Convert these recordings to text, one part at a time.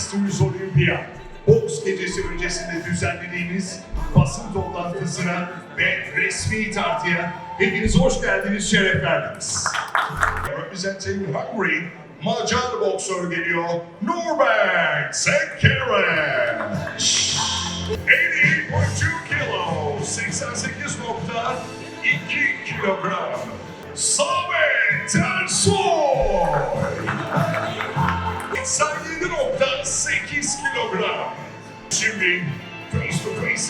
Masters Olympia boks gecesi öncesinde düzenlediğimiz basın toplantısına ve resmi tartıya hepiniz hoş geldiniz, şeref verdiniz. Representing Hungary, Macar boksör geliyor, Norbert Sekeren. 88.2 kilo, 88.2 kilogram. Samet Ersoy.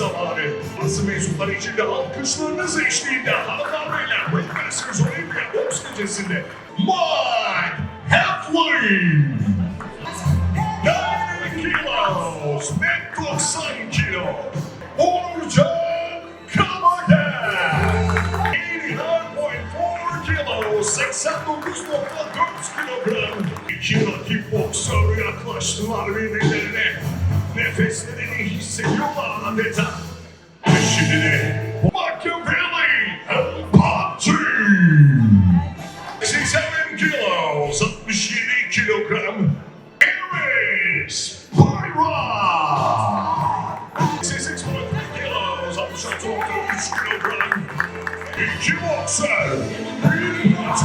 Zamanı. Basın mensupları için de alkışlarınız eşliğinde hanımlar beyler Masters Olympia Boks gecesinde Mike Heflin. 90 kilos, net 90 kilo. Onurcan Kamager. 89.4 kilo, 89.4 kilogram. İki rakip boksör yaklaştılar birbirlerine. Nefeslerini hissediyorlar adeta. De Machiavelli Patry. 87 kilos, 67 kilogram. Aris Bayram. 86.3 kilos, 66.3 kilogram. İki boksör, bir maç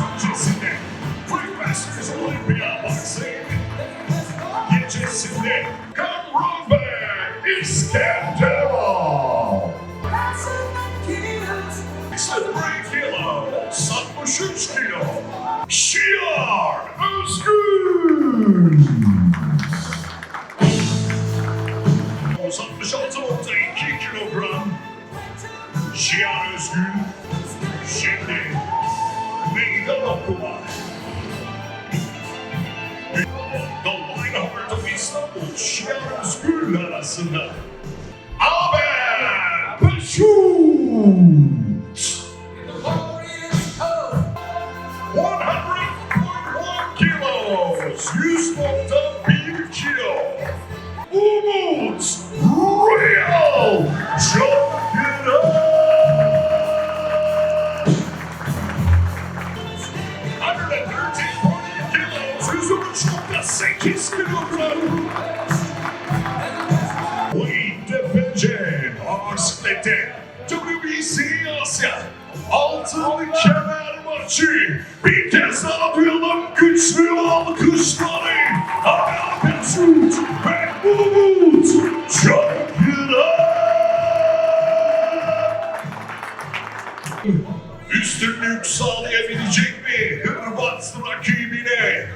İskenderov. 83 kilo, 63 kilo. Şiar Özgür. 66.2 kilogram. Şiar Özgür. Şimdi meydan. The Lineheart of İstanbul, Şiar Özgür arasında. Aber Beşut. 100.1 kilos, 100.1 kilo. Umut Royal Champion. 113.8 kilogram. WBC Asya altın kemer maçı. Bir kez daha duyalım güçlü alkışları. Mesut ve Umut Çakır'a. Üstünlük sağlayabilecek mi Hırvat rakibine?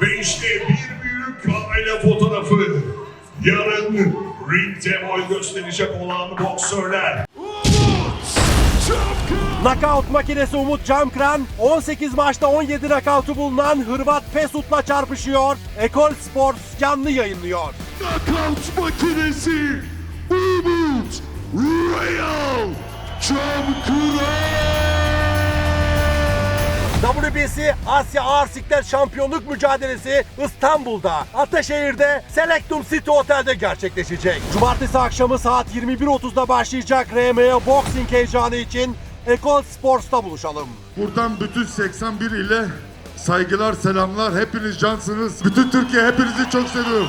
Ve işte bir büyük aile fotoğrafı. Yarın ringde boy gösterecek olan boksörler. Knockout makinesi Umut Camkran 18 maçta 17 knockout'u bulunan Hırvat Pesut'la çarpışıyor. Ekol Sports canlı yayınlıyor. Knockout makinesi Umut Royal WBC Asya Ağır Siklet Şampiyonluk mücadelesi İstanbul'da, Ataşehir'de Selectum City Otel'de gerçekleşecek. Cumartesi akşamı saat 21.30'da başlayacak RMA Boxing heyecanı için Ekol Sports'ta buluşalım. Buradan bütün 81 ile saygılar, selamlar. Hepiniz cansınız. Bütün Türkiye hepinizi çok seviyorum.